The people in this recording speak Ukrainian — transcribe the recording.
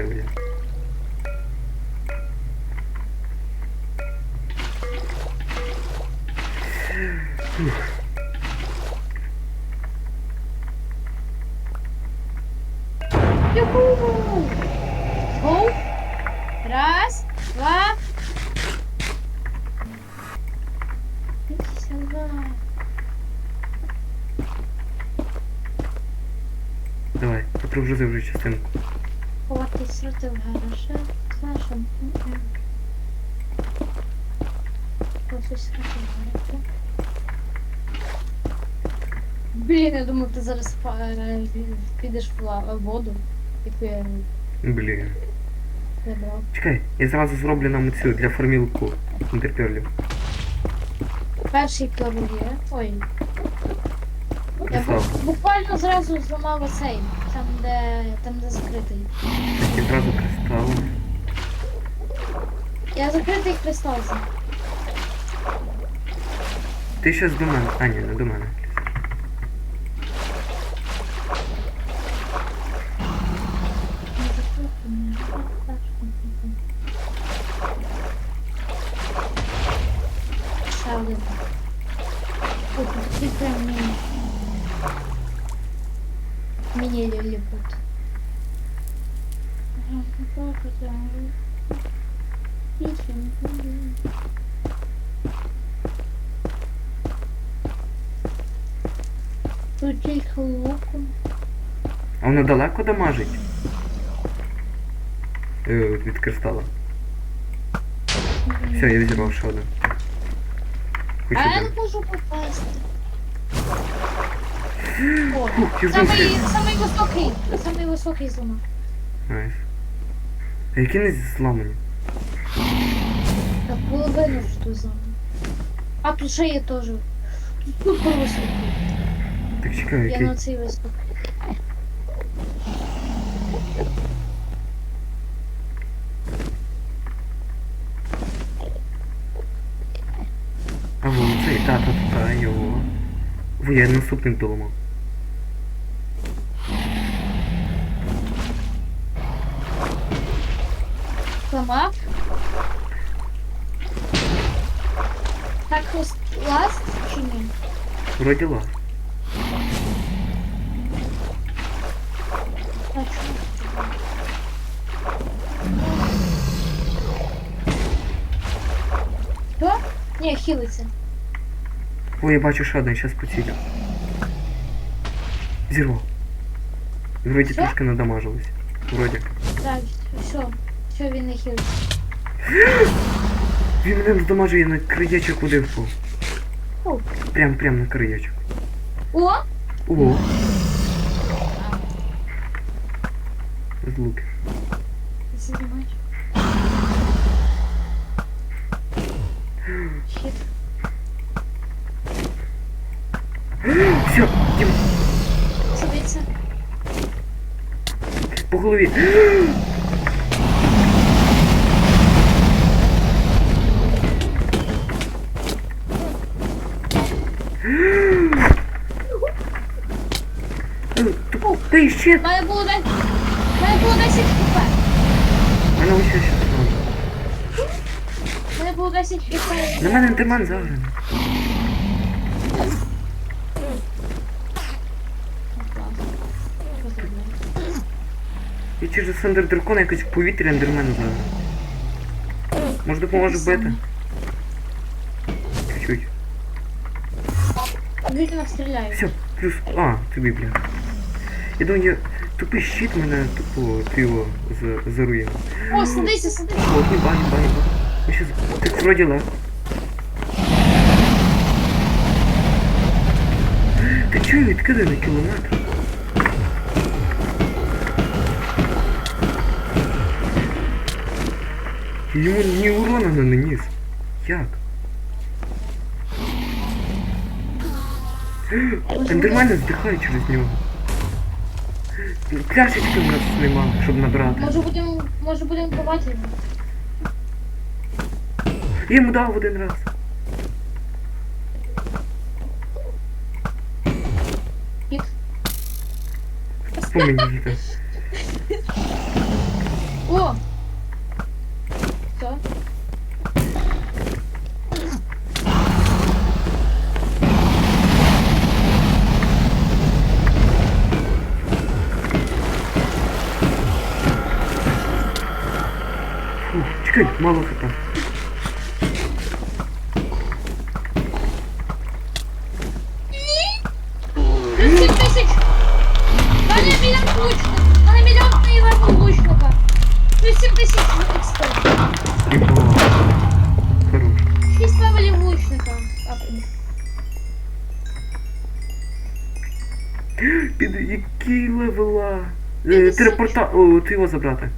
зайвий. Гоу. Раз, два. Давай, попри вже частинку. Срати в. Ховати срати в гараже. Блін, я думав, ти зараз підеш в воду, яку я Блін. не брав. Чекай, я зразу зроблю нам цю для формілку інтерперлів. Перший пер є. Ой. Я бу- буквально зразу зламав оцей, там де там де закритий. І зразу кристал. Я закритий кристал. Ти щас до мене. А, ні, не до мене. Не закритий, не закритий. Ще один. Ой, тут прям міні. Міні ліліпут. Тут тільки луку. А воно далеко дамажить? Е, від кристала. Все, я взірвав ще один. Хоч А я не один. можу попасти. О, Фух, я самий, вбив. самий високий, самий високий зламав. Найс. А які не зламані? Так, половину ж тут зламав. А тут ще є теж. Тут супер високий. Так чекай, Я який. на цей високий. А вон цей, та, та, та, та, його. Во, я наступним доламав. Зламав. Так, ось ласт чи ні? Вроді ла. А чому? Що? Ні, хилиться. О, я бачу ще один, щас поцілю. Зірвав. І Вроді Що? трошки надамажилось. Вроді. Так, все. Все, він не хилиться. Він мене здамажує на краєчок куди впав. Прям, прям на краєчок. О! О, з луки. Щит. Все, Дім, по голові. Тупо, Ти ще. У мене було 10... У мене було 10 хп. А ну ще ще. У мене було 10 хп. На мене антиман заграний. І через Сендер Дракона якось в повітрі ендермен заграв. Може допоможе бити? Чуть-чуть. Вільно стріляю. Все, плюс. А, тобі, бля. Я думаю, я тупий щит мене тупо за- зарує. О, садися, садися. Не бай, не бай. Я щас... Так вроді легко. Ти чого відкидай на кілометр? Йому ні урона не наніс. Як? Ендермени здихають через нього. Пляшечки в нас нема, щоб набрати. Може будемо, може будемо ховати. Я йому дав один раз. Пік. По мені. О! Мало хп. Плюс 7 тисяч. Мене мільйон лучника. У мене мільйон наївного лучника. Плюс 7 тисяч. Хорош. 6 левелів лучника. А, Під який левела? Е, телепорта... О, ти його забрати.